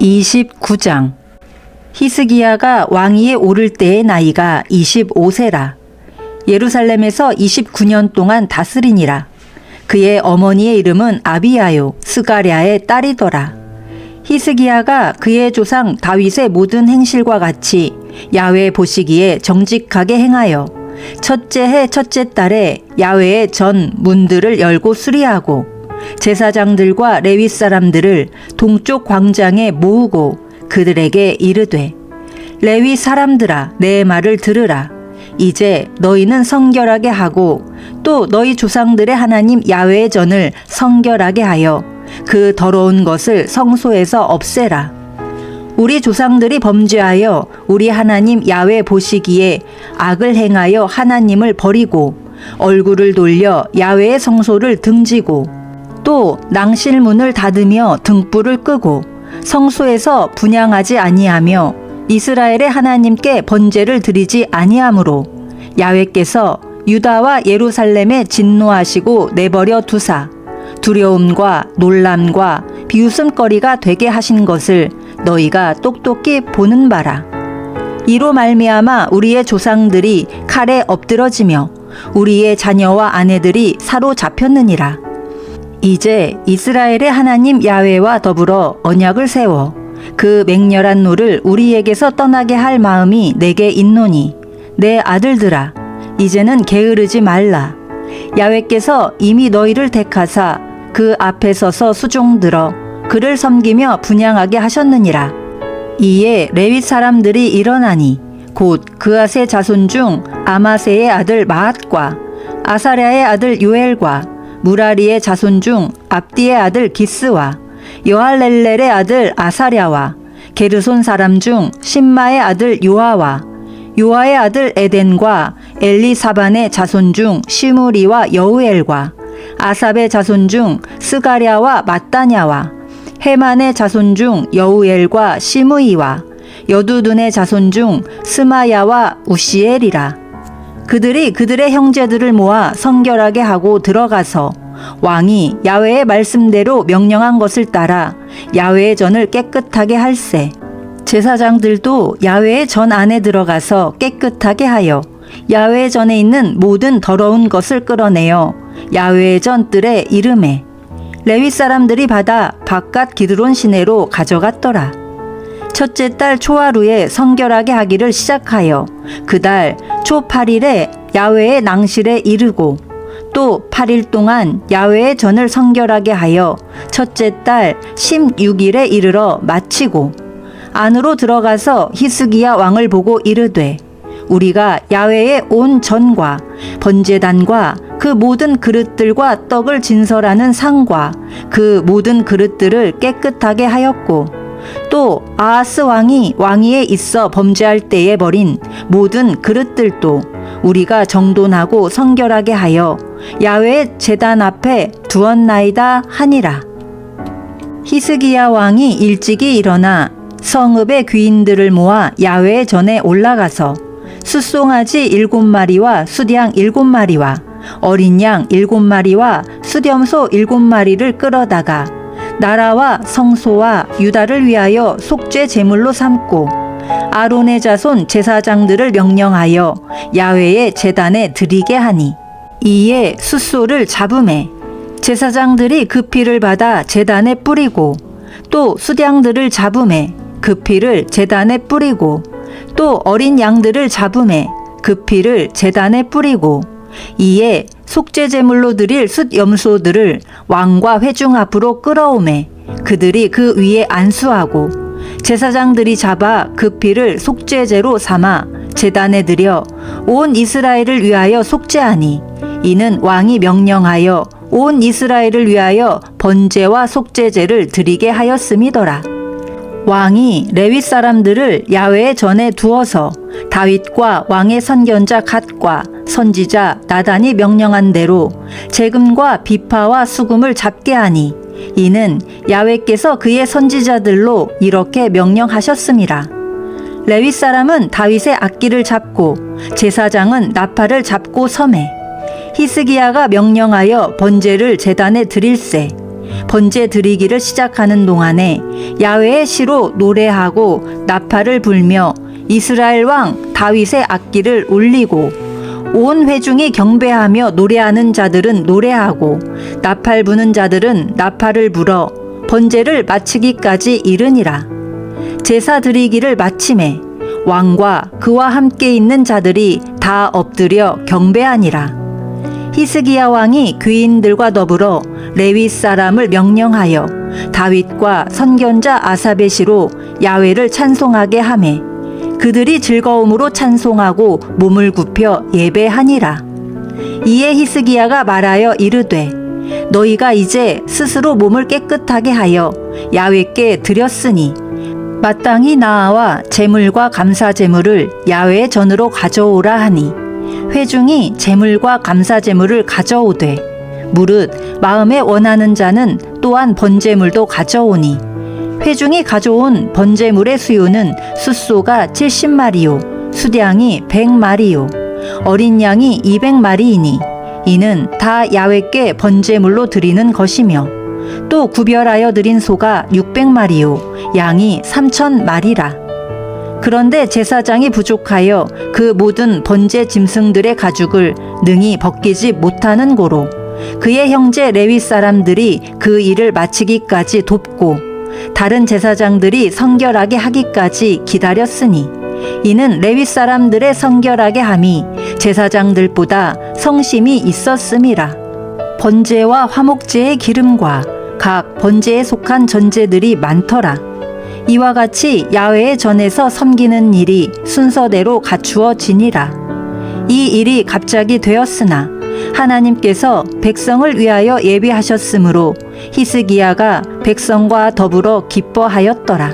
29장 히스기야가 왕위에 오를 때의 나이가 25세라. 예루살렘에서 29년 동안 다스리니라. 그의 어머니의 이름은 아비야요 스가랴의 딸이더라. 히스기야가 그의 조상 다윗의 모든 행실과 같이 야외 보시기에 정직하게 행하여 첫째 해 첫째 달에 야외의 전 문들을 열고 수리하고 제사장들과 레위 사람들을 동쪽 광장에 모으고 그들에게 이르되 레위 사람들아 내 말을 들으라. 이제 너희는 성결하게 하고 또 너희 조상들의 하나님 야외의 전을 성결하게 하여 그 더러운 것을 성소에서 없애라. 우리 조상들이 범죄하여 우리 하나님 야외 보시기에 악을 행하여 하나님을 버리고 얼굴을 돌려 야외의 성소를 등지고 또 낭실문을 닫으며 등불을 끄고 성소에서 분양하지 아니하며 이스라엘의 하나님께 번제를 드리지 아니하므로 야외께서 유다와 예루살렘에 진노하시고 내버려 두사 두려움과 놀람과 비웃음거리가 되게 하신 것을 너희가 똑똑히 보는 바라. 이로 말미암아 우리의 조상들이 칼에 엎드러지며 우리의 자녀와 아내들이 사로잡혔느니라. 이제 이스라엘의 하나님 야훼와 더불어 언약을 세워 그 맹렬한 노를 우리에게서 떠나게 할 마음이 내게 있노니 내 아들들아 이제는 게으르지 말라. 야훼께서 이미 너희를 택하사 그 앞에 서서 수종들어 그를 섬기며 분양하게 하셨느니라. 이에 레위 사람들이 일어나니 곧 그아세 자손 중 아마세의 아들 마앗과 아사랴의 아들 요엘과 무라리의 자손 중 압디의 아들 기스와 여할렐렐의 아들 아사랴와 게르손 사람 중 신마의 아들 요아와 요아의 아들 에덴과 엘리사반의 자손 중 시무리와 여우엘과 아삽의 자손 중 스가랴와 마따냐와 헤만의 자손 중 여우엘과 시므이와 여두둔의 자손 중 스마야와 우시엘이라 그들이 그들의 형제들을 모아 성결하게 하고 들어가서 왕이 야훼의 말씀대로 명령한 것을 따라 야훼의 전을 깨끗하게 할세 제사장들도 야훼의 전 안에 들어가서 깨끗하게 하여 야훼의 전에 있는 모든 더러운 것을 끌어내어 야훼의 전 뜰에 이름에 레위 사람들이 받아 바깥 기드론 시내로 가져갔더라. 첫째 달 초하루에 성결하게 하기를 시작하여 그달 초 8일에 야훼의 낭실에 이르고 또 8일 동안 야훼의 전을 성결하게 하여 첫째 달 16일에 이르러 마치고 안으로 들어가서 히스기야 왕을 보고 이르되 우리가 야훼의 온 전과 번제단과 그 모든 그릇들과 떡을 진설하는 상과 그 모든 그릇들을 깨끗하게 하였고 또 아하스 왕이 왕위에 있어 범죄할 때에 버린 모든 그릇들도 우리가 정돈하고 성결하게 하여 야훼 제단 앞에 두었나이다 하니라. 히스기야 왕이 일찍이 일어나 성읍의 귀인들을 모아 야훼 전에 올라가서 숫송아지 일곱 마리와 수량 일곱 마리와 어린 양 일곱 마리와 수렴소 일곱 마리를 끌어다가 나라와 성소와 유다를 위하여 속죄 제물로 삼고 아론의 자손 제사장들을 명령하여 야훼의 제단에 드리게 하니 이에 숫소를 잡음에 제사장들이 그 피를 받아 제단에 뿌리고 또 수량들을 잡음에 그 피를 제단에 뿌리고 또 어린 양들을 잡음에 그 피를 제단에 뿌리고 이에 속죄 제물로 드릴 숫 염소들을 왕과 회중 앞으로 끌어오매 그들이 그 위에 안수하고 제사장들이 잡아 그 피를 속죄제로 삼아 제단에 들여 온 이스라엘을 위하여 속죄하니 이는 왕이 명령하여 온 이스라엘을 위하여 번제와 속죄제를 드리게 하였음이더라. 왕이 레위 사람들을 야훼의 전에 두어서 다윗과 왕의 선견자 갓과 선지자 나단이 명령한 대로 재금과 비파와 수금을 잡게 하니 이는 야훼께서 그의 선지자들로 이렇게 명령하셨음이라 레위 사람은 다윗의 악기를 잡고 제사장은 나팔을 잡고 섬에 히스기야가 명령하여 번제를 제단에 드릴세 번제 드리기를 시작하는 동안에 야외의 시로 노래하고 나팔을 불며 이스라엘 왕 다윗의 악기를 울리고 온 회중이 경배하며 노래하는 자들은 노래하고 나팔 부는 자들은 나팔을 불어 번제를 마치기까지 이르니라. 제사 드리기를 마침에 왕과 그와 함께 있는 자들이 다 엎드려 경배하니라 히스기야 왕이 귀인들과 더불어 레위 사람을 명령하여 다윗과 선견자 아사베시로 야외를 찬송하게 하매 그들이 즐거움으로 찬송하고 몸을 굽혀 예배하니라. 이에 히스기야가 말하여 이르되 너희가 이제 스스로 몸을 깨끗하게 하여 야외께 드렸으니 마땅히 나아와 제물과 감사 제물을 야외 전으로 가져오라 하니 회중이 제물과 감사 제물을 가져오되 무릇 마음에 원하는 자는 또한 번제물도 가져오니 회중이 가져온 번제물의 수요는 숫소가 70마리요 수량이 100마리요 어린 양이 200마리이니 이는 다 야외께 번제물로 드리는 것이며 또 구별하여 드린 소가 600마리요 양이 3천마리라 그런데 제사장이 부족하여 그 모든 번제 짐승들의 가죽을 능히 벗기지 못하는 고로 그의 형제 레위 사람들이 그 일을 마치기까지 돕고 다른 제사장들이 성결하게 하기까지 기다렸으니 이는 레위 사람들의 성결하게 함이 제사장들보다 성심이 있었음이라. 번제와 화목제의 기름과 각 번제에 속한 전제들이 많더라 이와 같이 야외의 전에서 섬기는 일이 순서대로 갖추어지니라 이 일이 갑자기 되었으나 하나님께서 백성을 위하여 예비하셨으므로 히스기야가 백성과 더불어 기뻐하였더라.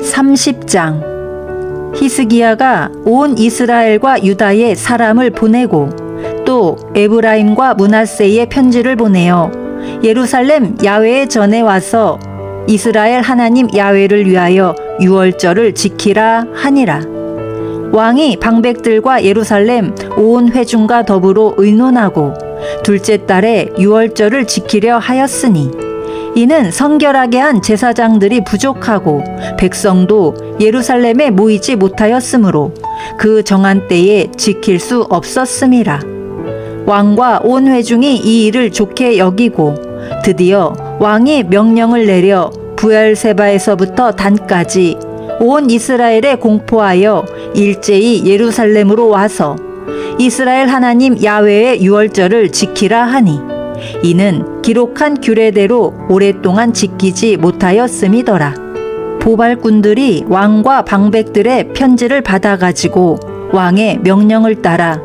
30장 히스기야가 온 이스라엘과 유다에 사람을 보내고 또 에브라임과 문하세에 편지를 보내어 예루살렘 야외의 전에 와서 이스라엘 하나님 야외를 위하여 유월절을 지키라 하니라. 왕이 방백들과 예루살렘 온 회중과 더불어 의논하고 둘째 달에 유월절을 지키려 하였으니 이는 성결하게 한 제사장들이 부족하고 백성도 예루살렘에 모이지 못하였으므로 그 정한 때에 지킬 수 없었음이라 왕과 온 회중이 이 일을 좋게 여기고 드디어 왕이 명령을 내려 부엘세바에서부터 단까지 온 이스라엘에 공포하여 일제히 예루살렘으로 와서 이스라엘 하나님 야외의 유월절을 지키라 하니 이는 기록한 규례대로 오랫동안 지키지 못하였음이더라. 보발꾼들이 왕과 방백들의 편지를 받아가지고 왕의 명령을 따라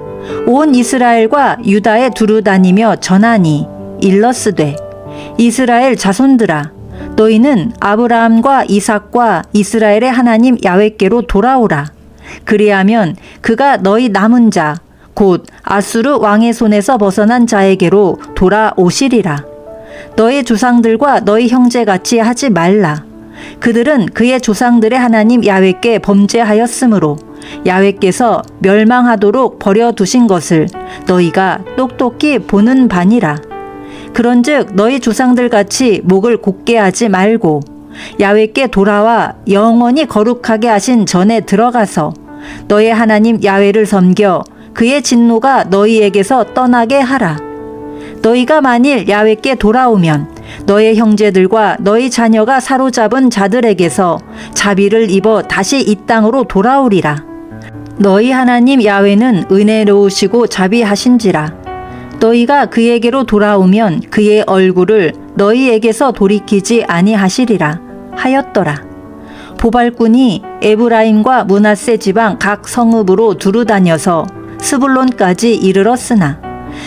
온 이스라엘과 유다에 두루 다니며 전하니 일러스되 이스라엘 자손들아 너희는 아브라함과 이삭과 이스라엘의 하나님 야훼께로 돌아오라. 그리하면 그가 너희 남은 자, 곧 아수르 왕의 손에서 벗어난 자에게로 돌아오시리라. 너희 조상들과 너희 형제같이 하지 말라. 그들은 그의 조상들의 하나님 야훼께 범죄하였으므로 야훼께서 멸망하도록 버려두신 것을 너희가 똑똑히 보는 바니라. 그런즉 너희 조상들 같이 목을 곧게 하지 말고 야훼께 돌아와 영원히 거룩하게 하신 전에 들어가서 너의 하나님 야훼를 섬겨 그의 진노가 너희에게서 떠나게 하라. 너희가 만일 야훼께 돌아오면 너의 형제들과 너희 자녀가 사로잡은 자들에게서 자비를 입어 다시 이 땅으로 돌아오리라. 너희 하나님 야훼는 은혜로우시고 자비하신지라. 너희가 그에게로 돌아오면 그의 얼굴을 너희에게서 돌이키지 아니하시리라 하였더라. 보발꾼이 에브라임과 문하세 지방 각 성읍으로 두루 다녀서 스불론까지 이르렀으나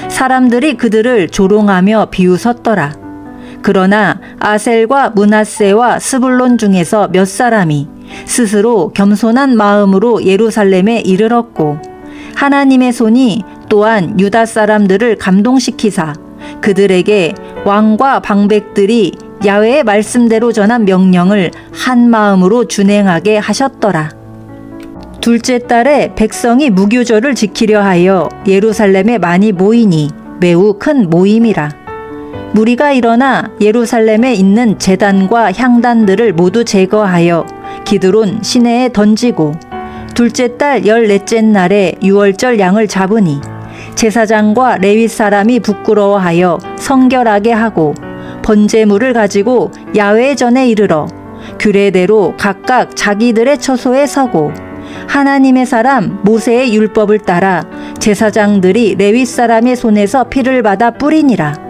사람들이 그들을 조롱하며 비웃었더라. 그러나 아셀과 문하세와 스불론 중에서 몇 사람이 스스로 겸손한 마음으로 예루살렘에 이르렀고 하나님의 손이 또한 유다 사람들을 감동시키사 그들에게 왕과 방백들이 야훼의 말씀대로 전한 명령을 한 마음으로 준행하게 하셨더라. 둘째 달에 백성이 무교절을 지키려 하여 예루살렘에 많이 모이니 매우 큰 모임이라. 무리가 일어나 예루살렘에 있는 제단과 향단들을 모두 제거하여 기드론 시내에 던지고 둘째 달 열넷째 날에 유월절 양을 잡으니 제사장과 레위 사람이 부끄러워하여 성결하게 하고 번제물을 가지고 야외 전에 이르러 규례대로 각각 자기들의 처소에 서고 하나님의 사람 모세의 율법을 따라 제사장들이 레위 사람의 손에서 피를 받아 뿌리니라.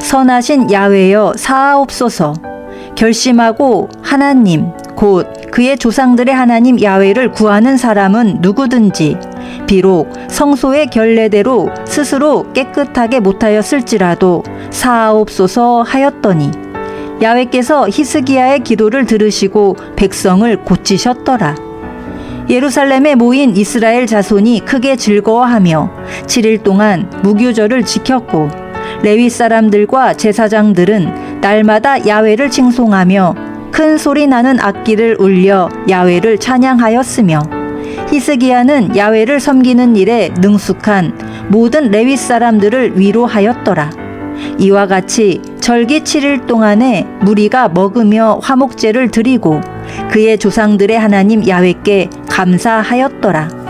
선하신 야외여 사하옵소서 결심하고 하나님 곧 그의 조상들의 하나님 야외를 구하는 사람은 누구든지 비록 성소의 결례대로 스스로 깨끗하게 못하였을지라도 사하옵소서 하였더니 야외께서 히스기야의 기도를 들으시고 백성을 고치셨더라. 예루살렘에 모인 이스라엘 자손이 크게 즐거워하며 7일 동안 무교절을 지켰고 레위 사람들과 제사장들은 날마다 야외를 칭송하며 큰 소리 나는 악기를 울려 야외를 찬양하였으며 히스기야는 야외를 섬기는 일에 능숙한 모든 레위 사람들을 위로하였더라. 이와 같이 절기 7일 동안에 무리가 먹으며 화목제를 드리고 그의 조상들의 하나님 야외께 감사하였더라.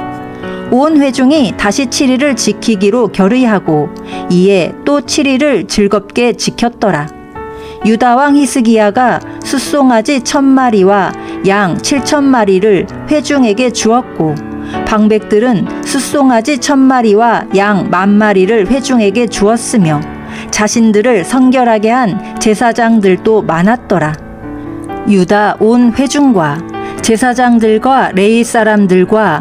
온 회중이 다시 7일을 지키기로 결의하고 이에 또 7일을 즐겁게 지켰더라. 유다 왕 히스기야가 숫송아지 천 마리와 양 칠천 마리를 회중에게 주었고 방백들은 숫송아지 천 마리와 양 만 마리를 회중에게 주었으며 자신들을 성결하게 한 제사장들도 많았더라. 유다 온 회중과 제사장들과 레이 사람들과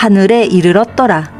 하늘에 이르렀더라.